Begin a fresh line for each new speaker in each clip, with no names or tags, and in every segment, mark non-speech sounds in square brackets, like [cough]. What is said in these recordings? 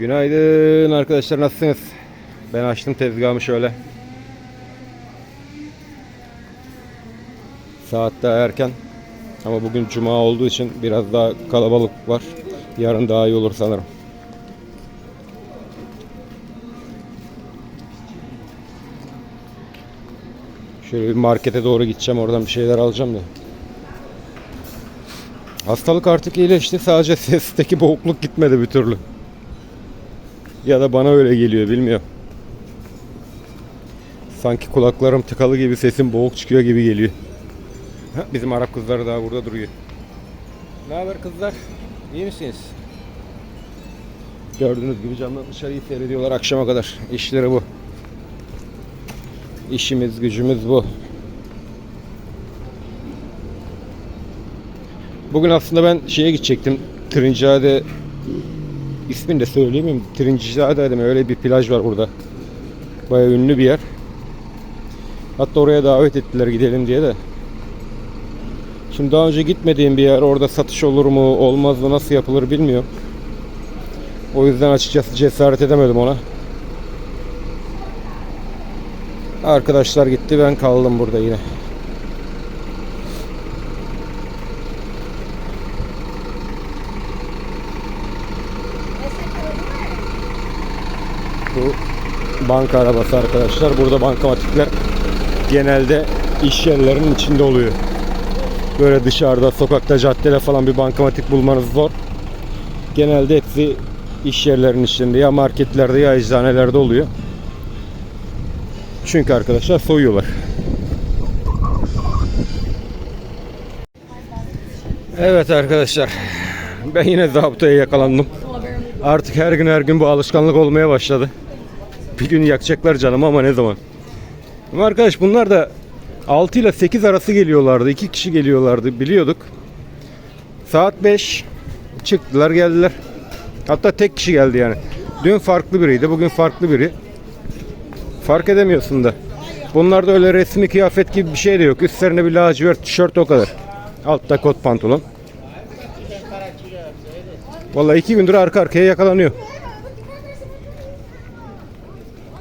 Günaydın arkadaşlar nasılsınız? Ben açtım tezgahımı şöyle. Saat daha erken. Ama bugün cuma olduğu için biraz daha kalabalık var. Yarın daha iyi olur sanırım. Şöyle bir markete doğru gideceğim. Oradan bir şeyler alacağım da. Hastalık artık iyileşti. Sadece [laughs] sesteki boğukluk gitmedi bir türlü. Ya da bana öyle geliyor bilmiyorum. Sanki kulaklarım tıkalı gibi sesim boğuk çıkıyor gibi geliyor. Bizim Arap kızları daha burada duruyor. Ne haber kızlar? İyi misiniz? Gördüğünüz gibi camdan dışarıyı seyrediyorlar akşama kadar. İşleri bu. İşimiz gücümüz bu. Bugün aslında ben şeye gidecektim. Trincade ismini de söyleyeyim Trincade mi? Öyle bir plaj var burada. Bayağı ünlü bir yer. Hatta oraya davet ettiler gidelim diye de. Şimdi daha önce gitmediğim bir yer. Orada satış olur mu, olmaz mı, nasıl yapılır bilmiyorum. O yüzden açıkçası cesaret edemedim ona. Arkadaşlar gitti ben kaldım burada yine. Bu banka arabası arkadaşlar. Burada bankamatikler genelde iş yerlerinin içinde oluyor. Böyle dışarıda, sokakta, caddede falan bir bankamatik bulmanız zor. Genelde hepsi iş yerlerinin içinde ya marketlerde ya eczanelerde oluyor. Çünkü arkadaşlar soyuyorlar. Evet arkadaşlar. Ben yine zabıtaya yakalandım. Artık her gün her gün bu alışkanlık olmaya başladı. Bir gün yakacaklar canımı ama ne zaman? Ama arkadaş bunlar da 6 ile 8 arası geliyorlardı. 2 kişi geliyorlardı biliyorduk. Saat 5 çıktılar geldiler. Hatta tek kişi geldi yani. Dün farklı biriydi, bugün farklı biri. Fark edemiyorsun da. Bunlarda öyle resmi kıyafet gibi bir şey de yok. Üstlerine bir lacivert tişört o kadar. Altta kot pantolon. Vallahi iki gündür arka arkaya yakalanıyor.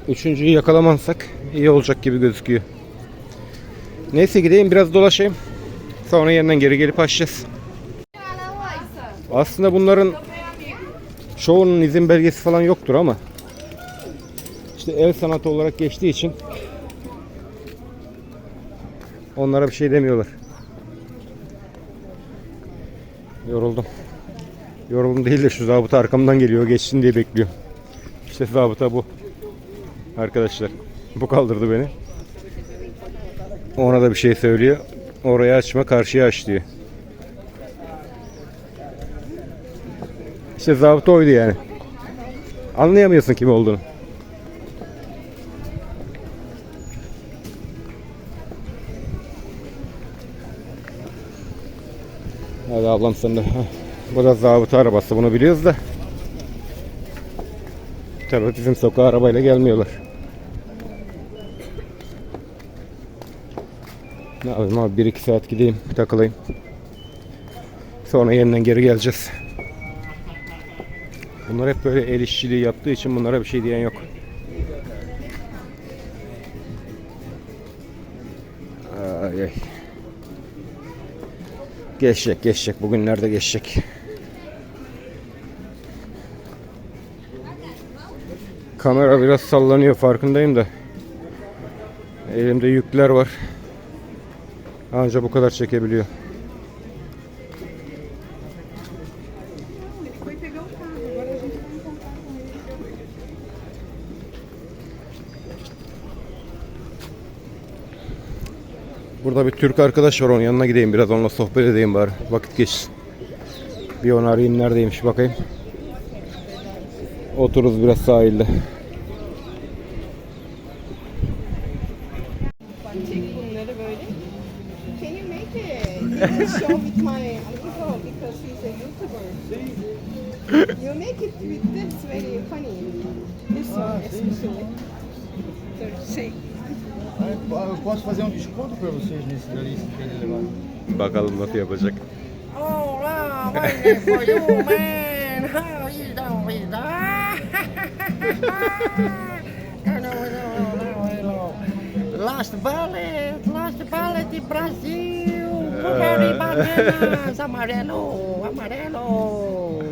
Üçüncüyü yakalamazsak iyi olacak gibi gözüküyor. Neyse gideyim biraz dolaşayım. Sonra yeniden geri gelip açacağız. Aslında bunların çoğunun izin belgesi falan yoktur ama işte el sanatı olarak geçtiği için onlara bir şey demiyorlar. Yoruldum. Yoruldum değil de şu zabıta arkamdan geliyor geçsin diye bekliyor. İşte zabıta bu. Arkadaşlar bu kaldırdı beni. Ona da bir şey söylüyor. Oraya açma karşıya aç diyor. İşte zabıta oydu yani. Anlayamıyorsun kim olduğunu. Hadi ablam sen de. Bu da zabıta arabası bunu biliyoruz da. Tabii bizim sokağa arabayla gelmiyorlar. Ne yapayım abi 1-2 saat gideyim takılayım. Sonra yeniden geri geleceğiz. Bunlar hep böyle el işçiliği yaptığı için bunlara bir şey diyen yok. Ay ay. Geçecek geçecek bugünlerde geçecek. Kamera biraz sallanıyor farkındayım da. Elimde yükler var. Anca bu kadar çekebiliyor. Burada bir Türk arkadaş var onun yanına gideyim biraz onunla sohbet edeyim bari. Vakit geçsin. Bir onu arayayım neredeymiş bakayım. Otururuz biraz sahilde.
You will show with my amigo because he's a YouTuber. you make it with this very funny. This especially.
Eu posso fazer um desconto para vocês nesse dali, se querem levar.
Bakalım nasıl yapacak.
Oh, wow, waiting for you, man. How you doing, Hello, hello, hello, hello. Last ballet, last ballet de Brasil. Amarelo, amarelo,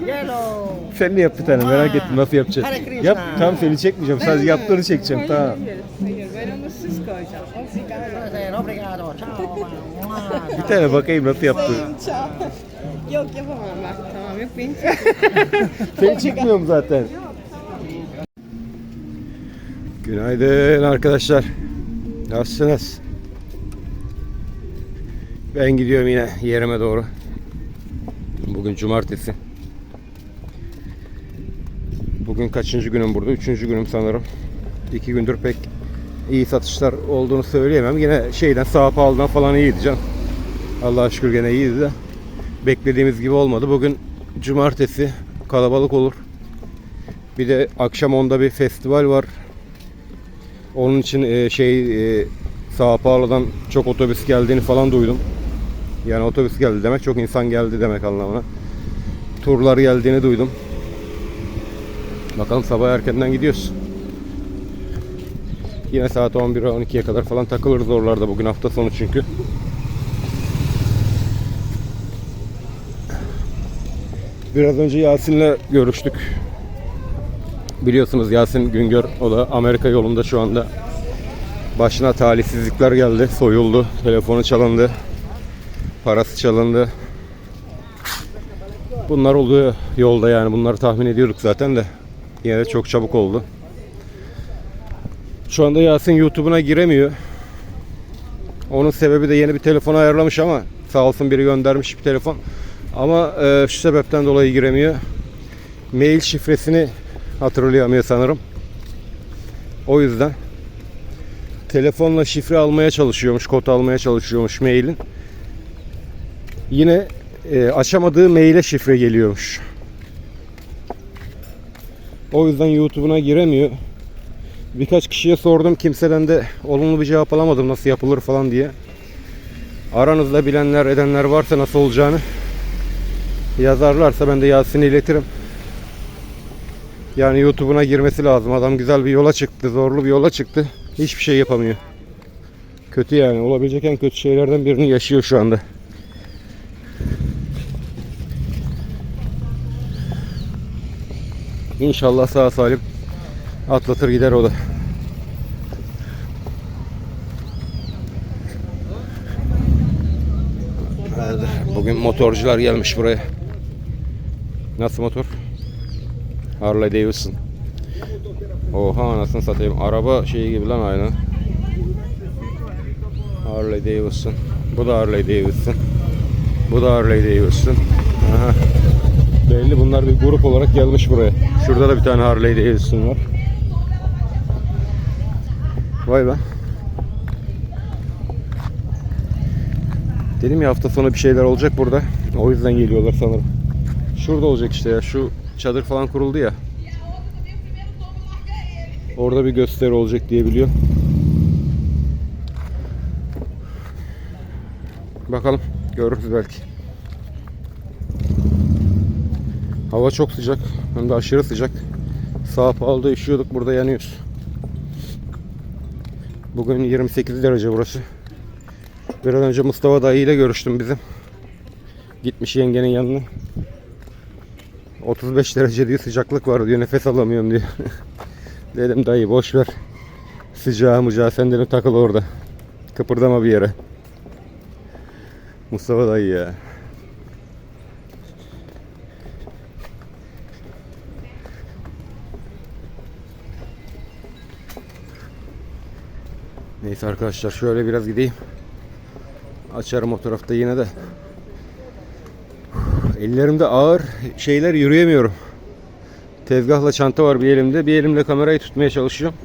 yellow.
Sen ne yap bir tane merak ettim nasıl yapacaksın.
Hare Krishna.
Yap tam seni çekmeyeceğim sadece yaptığını çekeceğim
Hayır,
tamam.
Hayır, hayır. Ben onu siz koyacağım. Obrigado.
Prazer, obrigado, ciao.
Bir tane bakayım nasıl yaptığını.
Yok yapamam bak. Tamam yok beni. [laughs]
Seni çekmiyorum zaten. Günaydın arkadaşlar. Nasılsınız? Ben gidiyorum yine yerime doğru. Bugün cumartesi. Bugün kaçıncı günüm burada? Üçüncü günüm sanırım. İki gündür pek iyi satışlar olduğunu söyleyemem. Yine şeyden sağ pahalıdan falan iyiydi canım. Allah'a şükür gene iyiydi de. Beklediğimiz gibi olmadı. Bugün cumartesi kalabalık olur. Bir de akşam onda bir festival var. Onun için e, şey e, Sao Paulo'dan çok otobüs geldiğini falan duydum. Yani otobüs geldi demek çok insan geldi demek anlamına. Turlar geldiğini duydum. Bakalım sabah erkenden gidiyoruz. Yine saat 11'e 12'ye kadar falan takılırız oralarda bugün hafta sonu çünkü. Biraz önce Yasin'le görüştük. Biliyorsunuz Yasin Güngör o da Amerika yolunda şu anda. Başına talihsizlikler geldi. Soyuldu. Telefonu çalındı. Parası çalındı. Bunlar oluyor yolda yani. Bunları tahmin ediyorduk zaten de. Yine de çok çabuk oldu. Şu anda Yasin YouTube'una giremiyor. Onun sebebi de yeni bir telefon ayarlamış ama sağ olsun biri göndermiş bir telefon. Ama e, şu sebepten dolayı giremiyor. Mail şifresini hatırlayamıyor sanırım. O yüzden telefonla şifre almaya çalışıyormuş, kod almaya çalışıyormuş mailin. Yine e, açamadığı maile şifre geliyormuş. O yüzden YouTube'una giremiyor. Birkaç kişiye sordum. Kimseden de olumlu bir cevap alamadım nasıl yapılır falan diye. Aranızda bilenler edenler varsa nasıl olacağını yazarlarsa ben de Yasin'e iletirim. Yani YouTube'una girmesi lazım. Adam güzel bir yola çıktı, zorlu bir yola çıktı. Hiçbir şey yapamıyor. Kötü yani. Olabilecek en kötü şeylerden birini yaşıyor şu anda. İnşallah sağ salim atlatır gider o da. Bugün motorcular gelmiş buraya. Nasıl motor? Harley Davidson. Oha anasını satayım. Araba şeyi gibi lan aynı. Harley Davidson. Bu da Harley Davidson. Bu da Harley Davidson. Aha. Belli bunlar bir grup olarak gelmiş buraya. Şurada da bir tane Harley Davidson var. Vay be. Dedim ya hafta sonu bir şeyler olacak burada. O yüzden geliyorlar sanırım. Şurada olacak işte ya. Şu çadır falan kuruldu ya. Orada bir gösteri olacak diye biliyorum. Bakalım. Görürüz belki. Hava çok sıcak. Hem de aşırı sıcak. Sağ Paulo'da üşüyorduk. Burada yanıyoruz. Bugün 28 derece burası. Biraz önce Mustafa dayı ile görüştüm bizim. Gitmiş yengenin yanına. 35 derece diyor sıcaklık var diyor nefes alamıyorum diyor. [laughs] Dedim dayı boş ver. Sıcağı mıcağı sen de takıl orada. Kıpırdama bir yere. Mustafa dayı ya. Neyse arkadaşlar şöyle biraz gideyim. Açarım o tarafta yine de. Ellerimde ağır şeyler yürüyemiyorum. Tezgahla çanta var bir elimde. Bir elimle kamerayı tutmaya çalışıyorum.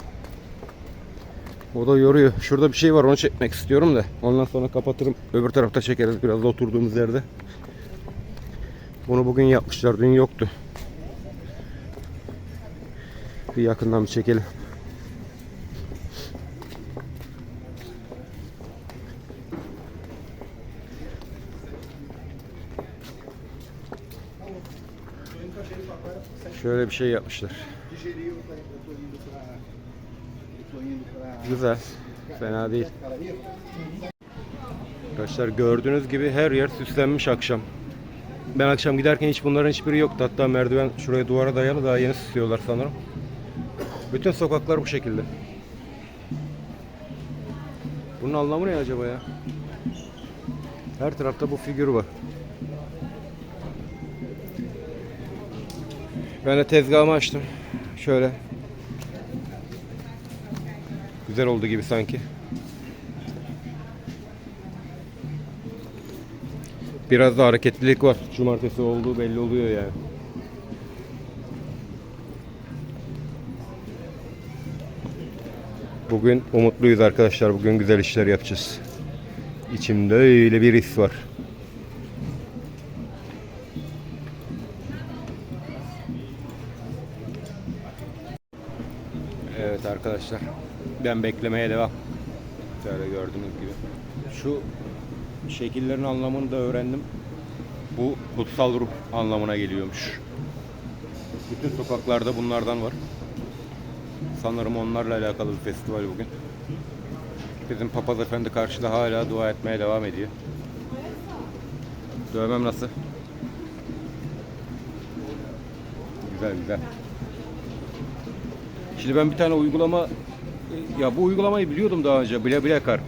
O da yoruyor. Şurada bir şey var onu çekmek istiyorum da. Ondan sonra kapatırım. Öbür tarafta çekeriz biraz da oturduğumuz yerde. Bunu bugün yapmışlar. Dün yoktu. Bir yakından bir çekelim. Şöyle bir şey yapmışlar. Güzel. Fena değil. Arkadaşlar gördüğünüz gibi her yer süslenmiş akşam. Ben akşam giderken hiç bunların hiçbiri yoktu. Hatta merdiven şuraya duvara dayalı daha yeni süslüyorlar sanırım. Bütün sokaklar bu şekilde. Bunun anlamı ne acaba ya? Her tarafta bu figür var. Ben de tezgahımı açtım. Şöyle. Güzel oldu gibi sanki. Biraz da hareketlilik var. Cumartesi olduğu belli oluyor yani. Bugün umutluyuz arkadaşlar. Bugün güzel işler yapacağız. İçimde öyle bir his var. Arkadaşlar. Ben beklemeye devam. Şöyle gördüğünüz gibi. Şu şekillerin anlamını da öğrendim. Bu kutsal ruh anlamına geliyormuş. Bütün sokaklarda bunlardan var. Sanırım onlarla alakalı bir festival bugün. Bizim papaz efendi karşıda hala dua etmeye devam ediyor. Dövmem nasıl? Güzel güzel. Şimdi ben bir tane uygulama ya bu uygulamayı biliyordum daha önce. Bile bile kar.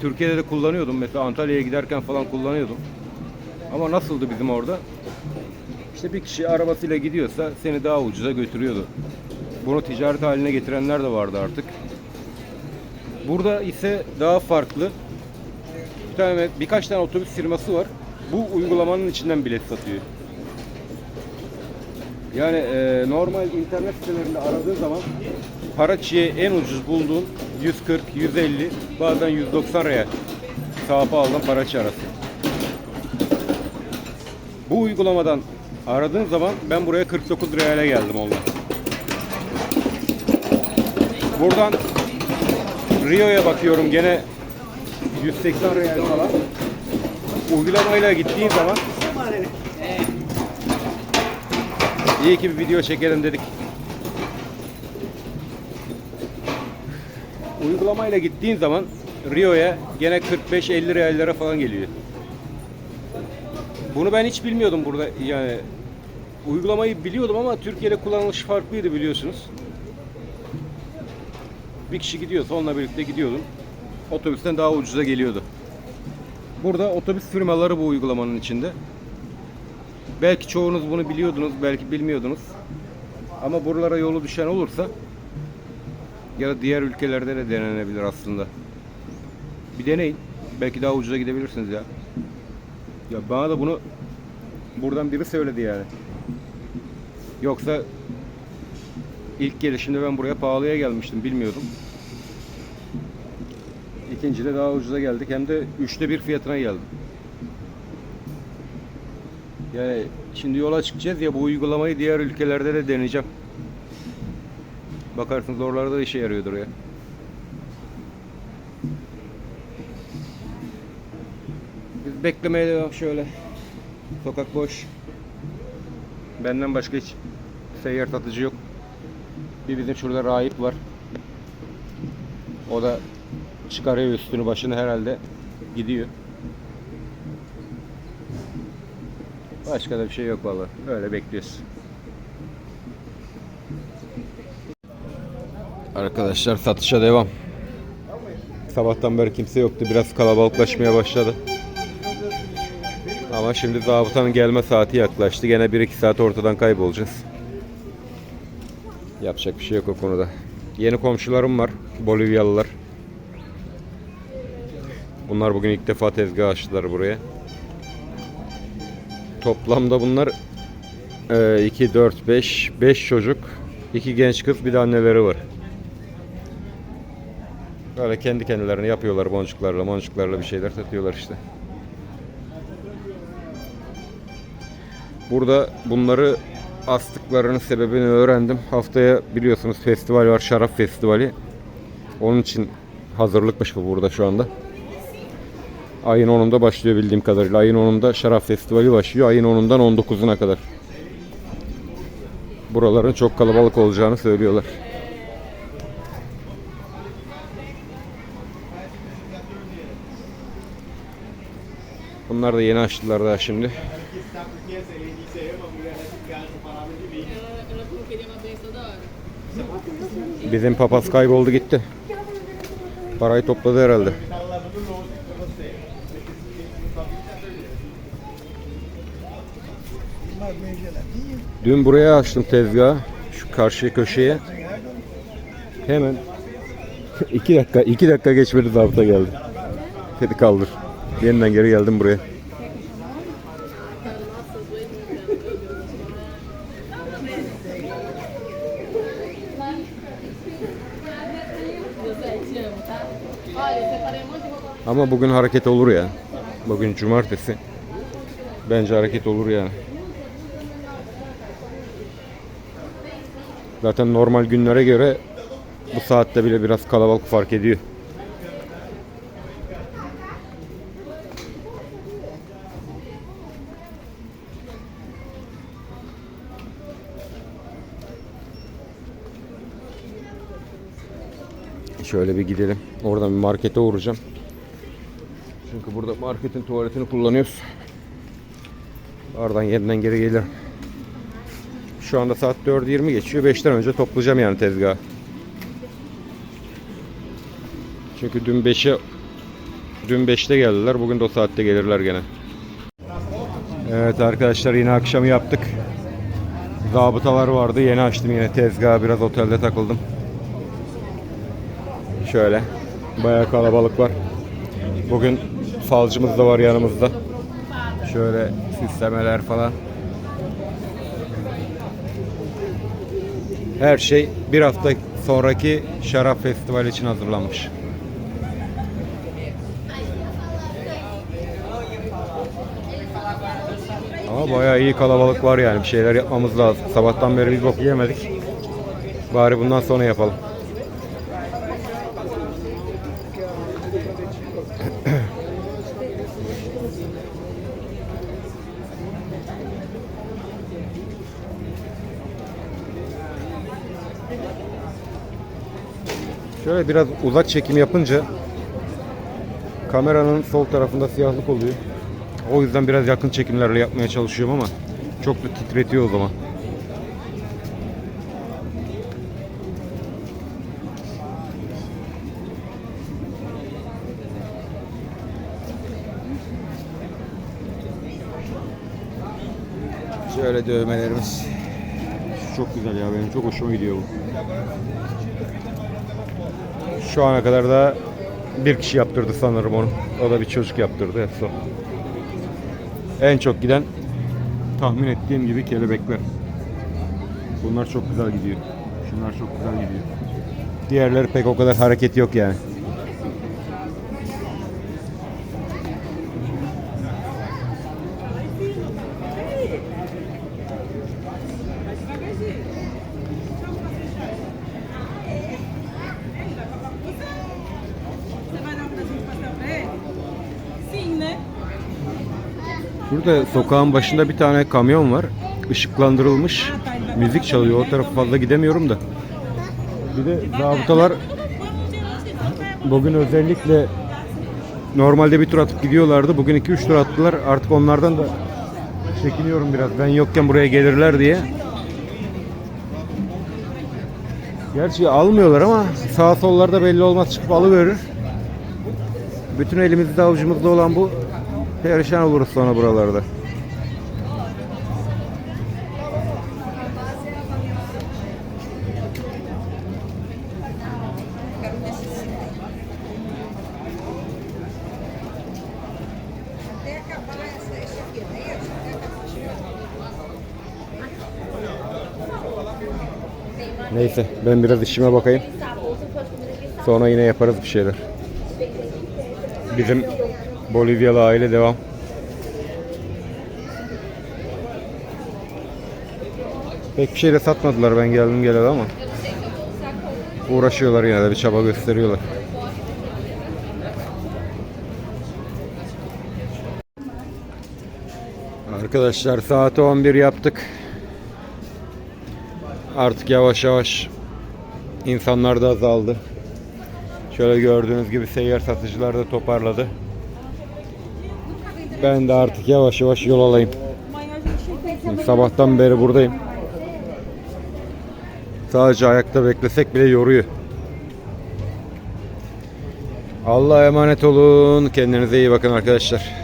Türkiye'de de kullanıyordum. Mesela Antalya'ya giderken falan kullanıyordum. Ama nasıldı bizim orada? İşte bir kişi arabasıyla gidiyorsa seni daha ucuza götürüyordu. Bunu ticaret haline getirenler de vardı artık. Burada ise daha farklı. Bir tane birkaç tane otobüs firması var. Bu uygulamanın içinden bilet satıyor. Yani e, normal internet sitelerinde aradığın zaman Paraçi'ye en ucuz bulduğun 140, 150, bazen 190 real. Sağ pahalıdan Paraçi arası. Bu uygulamadan aradığın zaman ben buraya 49 reale geldim onunla. Buradan Rio'ya bakıyorum gene 180 real falan. Uygulamayla gittiğin zaman iyi ki bir video çekelim dedik. Uygulamayla gittiğin zaman Rio'ya gene 45-50 reallere falan geliyor. Bunu ben hiç bilmiyordum burada yani. Uygulamayı biliyordum ama Türkiye'de kullanılış farklıydı biliyorsunuz. Bir kişi gidiyorsa onunla birlikte gidiyordun. Otobüsten daha ucuza geliyordu. Burada otobüs firmaları bu uygulamanın içinde. Belki çoğunuz bunu biliyordunuz, belki bilmiyordunuz. Ama buralara yolu düşen olursa ya da diğer ülkelerde de denenebilir aslında. Bir deneyin. Belki daha ucuza gidebilirsiniz ya. Ya bana da bunu buradan biri söyledi yani. Yoksa ilk gelişimde ben buraya pahalıya gelmiştim bilmiyordum. İkincide daha ucuza geldik hem de üçte bir fiyatına geldim. Yani şimdi yola çıkacağız ya bu uygulamayı diğer ülkelerde de deneyeceğim. Bakarsınız oralarda da işe yarıyordur ya. Biz beklemeye devam şöyle. Sokak boş. Benden başka hiç seyyar satıcı yok. Bir bizim şurada rahip var. O da çıkarıyor üstünü başını herhalde gidiyor. Başka da bir şey yok vallahi. Öyle bekliyoruz. Arkadaşlar satışa devam. Sabahtan beri kimse yoktu. Biraz kalabalıklaşmaya başladı. Ama şimdi zabıtanın gelme saati yaklaştı. Gene 1-2 saat ortadan kaybolacağız. Yapacak bir şey yok o konuda. Yeni komşularım var. Bolivyalılar. Bunlar bugün ilk defa tezgah açtılar buraya. Toplamda bunlar 2, 4, 5, 5 çocuk, 2 genç kız bir de anneleri var. Böyle kendi kendilerine yapıyorlar boncuklarla, boncuklarla bir şeyler satıyorlar işte. Burada bunları astıklarının sebebini öğrendim. Haftaya biliyorsunuz festival var, şarap festivali. Onun için hazırlıkmış bu burada şu anda. Ayın 10'unda başlıyor bildiğim kadarıyla. Ayın 10'unda şarap festivali başlıyor. Ayın 10'undan 19'una kadar. buraların çok kalabalık olacağını söylüyorlar. Bunlar da yeni açtılar daha şimdi. Bizim papaz kayboldu gitti. Parayı topladı herhalde. Dün buraya açtım tezgahı. Şu karşı köşeye. Hemen [laughs] iki dakika iki dakika geçmedi zabıta geldi. Dedi kaldır. Yeniden geri geldim buraya. Ama bugün hareket olur ya. Bugün cumartesi. Bence hareket olur yani. Zaten normal günlere göre bu saatte bile biraz kalabalık fark ediyor. Şöyle bir gidelim. Oradan bir markete uğrayacağım. Çünkü burada marketin tuvaletini kullanıyoruz. Oradan yeniden geri gelirim. Şu anda saat 4.20 geçiyor. 5'ten önce toplayacağım yani tezgahı. Çünkü dün 5'e dün 5'te geldiler. Bugün de o saatte gelirler gene. Evet arkadaşlar yine akşamı yaptık. Zabıtalar vardı. Yeni açtım yine tezgahı. Biraz otelde takıldım. Şöyle. Bayağı kalabalık var. Bugün falcımız da var yanımızda. Şöyle süslemeler falan. Her şey bir hafta sonraki şarap festivali için hazırlanmış. Ama bayağı iyi kalabalık var yani. Bir şeyler yapmamız lazım. Sabahtan beri biz bok yemedik. Bari bundan sonra yapalım. Şöyle biraz uzak çekim yapınca kameranın sol tarafında siyahlık oluyor. O yüzden biraz yakın çekimlerle yapmaya çalışıyorum ama çok da titretiyor o zaman. Şöyle dövmelerimiz. Çok güzel ya benim çok hoşuma gidiyor bu. Şu ana kadar da bir kişi yaptırdı sanırım onu. O da bir çocuk yaptırdı hepsi o. En çok giden tahmin ettiğim gibi kelebekler. Bunlar çok güzel gidiyor. Şunlar çok güzel gidiyor. Diğerleri pek o kadar hareket yok yani. Burada sokağın başında bir tane kamyon var. Işıklandırılmış. Müzik çalıyor. O tarafa fazla gidemiyorum da. Bir de zabıtalar bugün özellikle normalde bir tur atıp gidiyorlardı. Bugün 2-3 tur attılar. Artık onlardan da çekiniyorum biraz. Ben yokken buraya gelirler diye. Gerçi almıyorlar ama sağ sollarda belli olmaz çıkıp alıverir. Bütün elimizde avucumuzda olan bu perişan oluruz sonra buralarda. Neyse ben biraz işime bakayım. Sonra yine yaparız bir şeyler. Bizim Bolivyalı aile devam. Pek bir şey de satmadılar ben geldim geleli ama. Uğraşıyorlar yine de bir çaba gösteriyorlar. Arkadaşlar saat 11 yaptık. Artık yavaş yavaş insanlar da azaldı. Şöyle gördüğünüz gibi seyyar satıcılar da toparladı. Ben de artık yavaş yavaş yol alayım. Şimdi sabahtan beri buradayım. Sadece ayakta beklesek bile yoruyor. Allah'a emanet olun. Kendinize iyi bakın arkadaşlar.